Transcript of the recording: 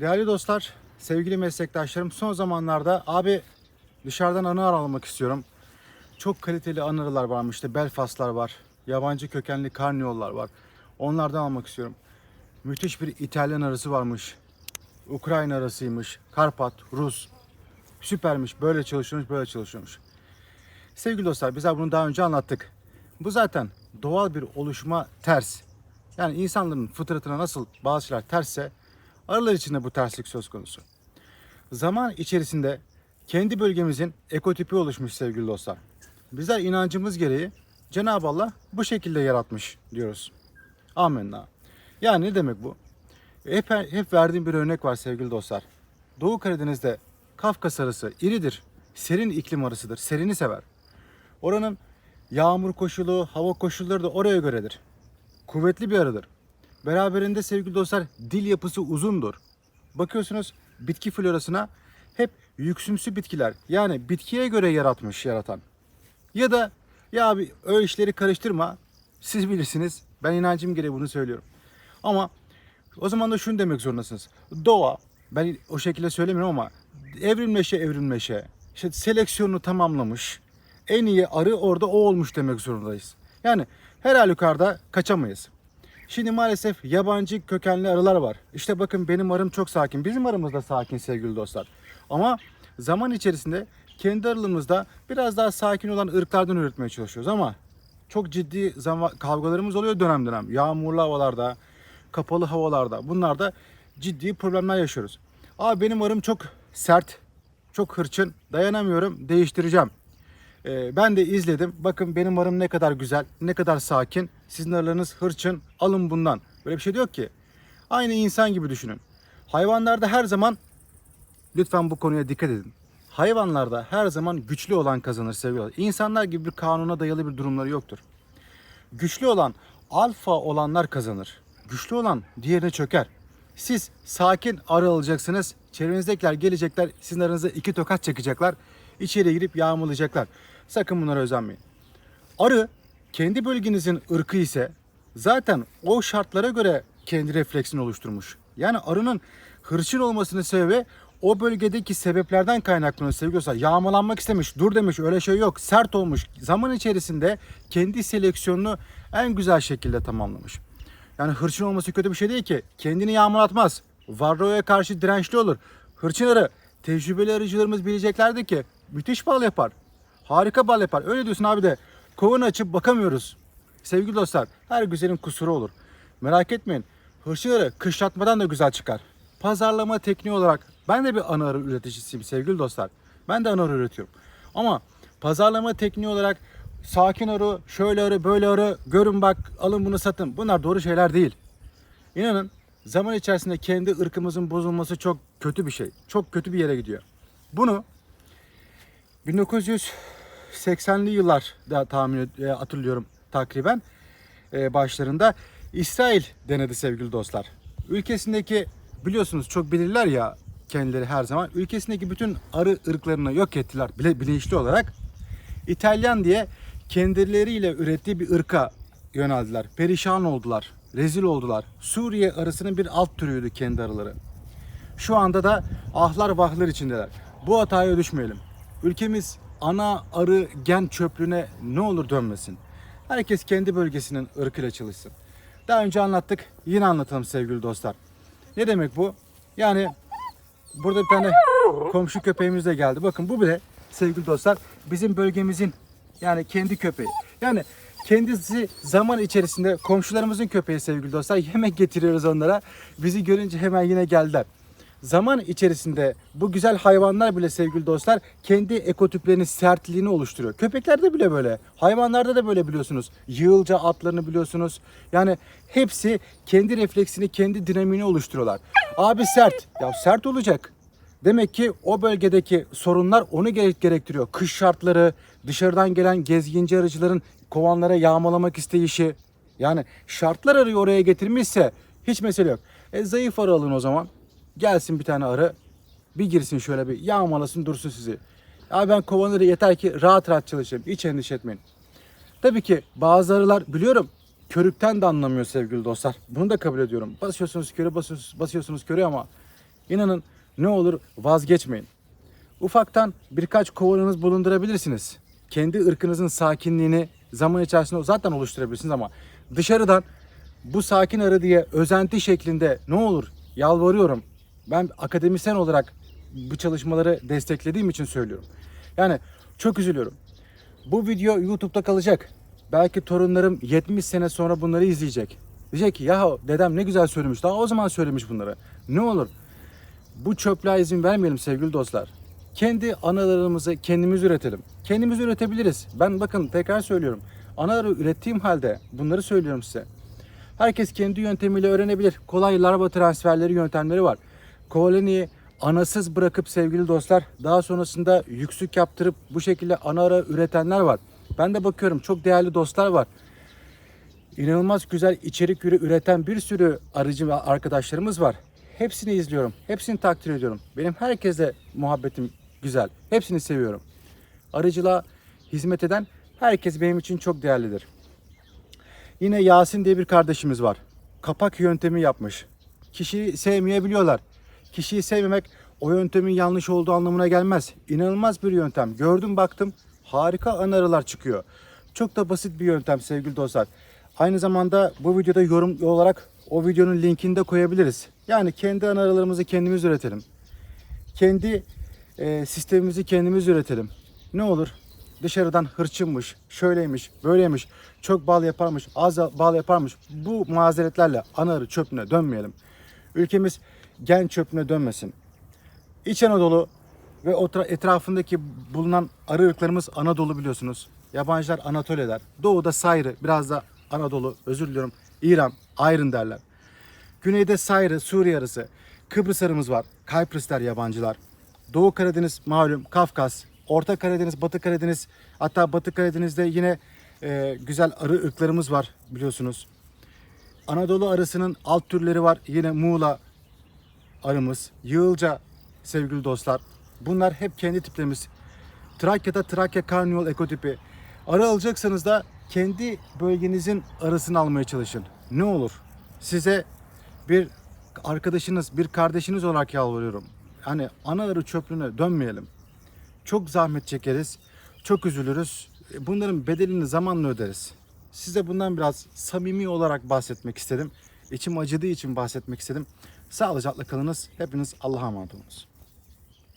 Değerli dostlar, sevgili meslektaşlarım son zamanlarda abi dışarıdan anı aralamak istiyorum. Çok kaliteli anılar varmış işte Belfastlar var. Yabancı kökenli karniyollar var. Onlardan almak istiyorum. Müthiş bir İtalyan arası varmış. Ukrayna arasıymış. Karpat, Rus. Süpermiş. Böyle çalışıyormuş, böyle çalışıyormuş. Sevgili dostlar bizler bunu daha önce anlattık. Bu zaten doğal bir oluşuma ters. Yani insanların fıtratına nasıl bazı şeyler tersse arılar için de bu terslik söz konusu. Zaman içerisinde kendi bölgemizin ekotipi oluşmuş sevgili dostlar. Bizler inancımız gereği Cenab-ı Allah bu şekilde yaratmış diyoruz. Amenna. Yani ne demek bu? Hep, hep verdiğim bir örnek var sevgili dostlar. Doğu Karadeniz'de Kafkas arısı iridir. Serin iklim arısıdır. Serini sever. Oranın yağmur koşulu, hava koşulları da oraya göredir. Kuvvetli bir arıdır. Beraberinde sevgili dostlar dil yapısı uzundur. Bakıyorsunuz bitki florasına hep yüksümsü bitkiler. Yani bitkiye göre yaratmış yaratan. Ya da ya abi o işleri karıştırma. Siz bilirsiniz. Ben inancım gereği bunu söylüyorum. Ama o zaman da şunu demek zorundasınız. Doğa, ben o şekilde söylemiyorum ama evrimleşe evrimleşe işte seleksiyonu tamamlamış. En iyi arı orada o olmuş demek zorundayız. Yani her halükarda kaçamayız. Şimdi maalesef yabancı kökenli arılar var. İşte bakın benim arım çok sakin. Bizim arımız da sakin sevgili dostlar. Ama zaman içerisinde kendi arılığımızda biraz daha sakin olan ırklardan üretmeye çalışıyoruz ama çok ciddi kavgalarımız oluyor dönem dönem. Yağmurlu havalarda, kapalı havalarda. Bunlarda ciddi problemler yaşıyoruz. Abi benim arım çok sert, çok hırçın. Dayanamıyorum, değiştireceğim. Ee, ben de izledim. Bakın benim arım ne kadar güzel, ne kadar sakin. Sizin arılarınız hırçın. Alın bundan. Böyle bir şey de yok ki. Aynı insan gibi düşünün. Hayvanlarda her zaman lütfen bu konuya dikkat edin. Hayvanlarda her zaman güçlü olan kazanır seviyorlar. İnsanlar gibi bir kanuna dayalı bir durumları yoktur. Güçlü olan alfa olanlar kazanır. Güçlü olan diğerine çöker. Siz sakin arı alacaksınız. Çevrenizdekiler gelecekler. Sizin aranıza iki tokat çakacaklar. İçeri girip yağmalayacaklar. Sakın bunlara özenmeyin. Arı kendi bölgenizin ırkı ise zaten o şartlara göre kendi refleksini oluşturmuş. Yani arının hırçın olmasının sebebi o bölgedeki sebeplerden kaynaklanıyor sevgili. Yağmalanmak istemiş, dur demiş, öyle şey yok. Sert olmuş. Zaman içerisinde kendi seleksiyonunu en güzel şekilde tamamlamış. Yani hırçın olması kötü bir şey değil ki. Kendini yağmalatmaz. Varroa'ya karşı dirençli olur. Hırçın arı, tecrübeli arıcılarımız bileceklerdi ki müthiş bal yapar. Harika bal yapar. Öyle diyorsun abi de kovanı açıp bakamıyoruz. Sevgili dostlar her güzelin kusuru olur. Merak etmeyin. Hırçın arı kışlatmadan da güzel çıkar. Pazarlama tekniği olarak ben de bir ana arı üreticisiyim sevgili dostlar. Ben de ana arı üretiyorum. Ama pazarlama tekniği olarak sakin arı, şöyle arı, böyle arı, görün bak alın bunu satın. Bunlar doğru şeyler değil. İnanın zaman içerisinde kendi ırkımızın bozulması çok kötü bir şey. Çok kötü bir yere gidiyor. Bunu 1980'li yıllarda tahmin e, hatırlıyorum takriben e, başlarında İsrail denedi sevgili dostlar. Ülkesindeki biliyorsunuz çok bilirler ya kendileri her zaman ülkesindeki bütün arı ırklarını yok ettiler bile, bilinçli olarak. İtalyan diye kendileriyle ürettiği bir ırka yöneldiler. Perişan oldular, rezil oldular. Suriye arısının bir alt türüydü kendi arıları. Şu anda da ahlar vahlar içindeler. Bu hataya düşmeyelim. Ülkemiz ana arı gen çöplüğüne ne olur dönmesin. Herkes kendi bölgesinin ırkıyla çalışsın. Daha önce anlattık, yine anlatalım sevgili dostlar. Ne demek bu? Yani burada bir tane komşu köpeğimiz de geldi. Bakın bu bile sevgili dostlar bizim bölgemizin yani kendi köpeği. Yani kendisi zaman içerisinde komşularımızın köpeği sevgili dostlar. Yemek getiriyoruz onlara. Bizi görünce hemen yine geldiler. Zaman içerisinde bu güzel hayvanlar bile sevgili dostlar kendi ekotiplerinin sertliğini oluşturuyor. Köpeklerde bile böyle. Hayvanlarda da böyle biliyorsunuz. Yığılca atlarını biliyorsunuz. Yani hepsi kendi refleksini, kendi dinamiğini oluşturuyorlar. Abi sert. Ya sert olacak. Demek ki o bölgedeki sorunlar onu gerek- gerektiriyor. Kış şartları, dışarıdan gelen gezginci arıcıların kovanlara yağmalamak isteyişi. Yani şartlar arıyı oraya getirmişse hiç mesele yok. E zayıf arı alın o zaman. Gelsin bir tane arı. Bir girsin şöyle bir yağmalasın dursun sizi. Ya ben kovanları yeter ki rahat rahat çalışayım. Hiç endişe etmeyin. Tabii ki bazı arılar biliyorum körükten de anlamıyor sevgili dostlar. Bunu da kabul ediyorum. Basıyorsunuz köre basıyorsunuz, basıyorsunuz köre ama İnanın ne olur vazgeçmeyin. Ufaktan birkaç kovanınız bulundurabilirsiniz. Kendi ırkınızın sakinliğini zaman içerisinde zaten oluşturabilirsiniz ama dışarıdan bu sakin arı diye özenti şeklinde ne olur yalvarıyorum. Ben akademisyen olarak bu çalışmaları desteklediğim için söylüyorum. Yani çok üzülüyorum. Bu video YouTube'da kalacak. Belki torunlarım 70 sene sonra bunları izleyecek. Diyecek ki ya dedem ne güzel söylemiş. Daha o zaman söylemiş bunları. Ne olur bu çöplüğe izin vermeyelim sevgili dostlar. Kendi analarımızı kendimiz üretelim. Kendimiz üretebiliriz. Ben bakın tekrar söylüyorum. Anaları ürettiğim halde bunları söylüyorum size. Herkes kendi yöntemiyle öğrenebilir. Kolay larva transferleri yöntemleri var. Koloniyi anasız bırakıp sevgili dostlar daha sonrasında yüksük yaptırıp bu şekilde ana ara üretenler var. Ben de bakıyorum çok değerli dostlar var. İnanılmaz güzel içerik üreten bir sürü arıcı ve arkadaşlarımız var. Hepsini izliyorum. Hepsini takdir ediyorum. Benim herkese muhabbetim güzel. Hepsini seviyorum. Arıcılığa hizmet eden herkes benim için çok değerlidir. Yine Yasin diye bir kardeşimiz var. Kapak yöntemi yapmış. Kişiyi sevmeyebiliyorlar. Kişiyi sevmemek o yöntemin yanlış olduğu anlamına gelmez. İnanılmaz bir yöntem. Gördüm baktım harika anarılar çıkıyor. Çok da basit bir yöntem sevgili dostlar. Aynı zamanda bu videoda yorum olarak o videonun linkini de koyabiliriz. Yani kendi anarılarımızı kendimiz üretelim. Kendi e, sistemimizi kendimiz üretelim. Ne olur dışarıdan hırçınmış, şöyleymiş, böyleymiş, çok bal yaparmış, az bal yaparmış. Bu mazeretlerle ana arı çöpüne dönmeyelim. Ülkemiz gen çöpüne dönmesin. İç Anadolu ve etrafındaki bulunan arı ırklarımız Anadolu biliyorsunuz. Yabancılar Anatolia'lar. Doğuda Sayrı, biraz da Anadolu, özür diliyorum. İran, Ayrın derler. Güneyde Sayrı, Suriye arısı. Kıbrıs arımız var. Kaypris der yabancılar. Doğu Karadeniz malum Kafkas. Orta Karadeniz, Batı Karadeniz. Hatta Batı Karadeniz'de yine e, güzel arı ırklarımız var biliyorsunuz. Anadolu arısının alt türleri var. Yine Muğla arımız. Yığılca sevgili dostlar. Bunlar hep kendi tiplerimiz. Trakya'da Trakya Karniyol ekotipi. Arı alacaksanız da kendi bölgenizin arısını almaya çalışın. Ne olur size bir arkadaşınız, bir kardeşiniz olarak yalvarıyorum. Hani ana arı çöplüğüne dönmeyelim. Çok zahmet çekeriz, çok üzülürüz. Bunların bedelini zamanla öderiz. Size bundan biraz samimi olarak bahsetmek istedim. İçim acıdığı için bahsetmek istedim. Sağlıcakla kalınız. Hepiniz Allah'a emanet olunuz.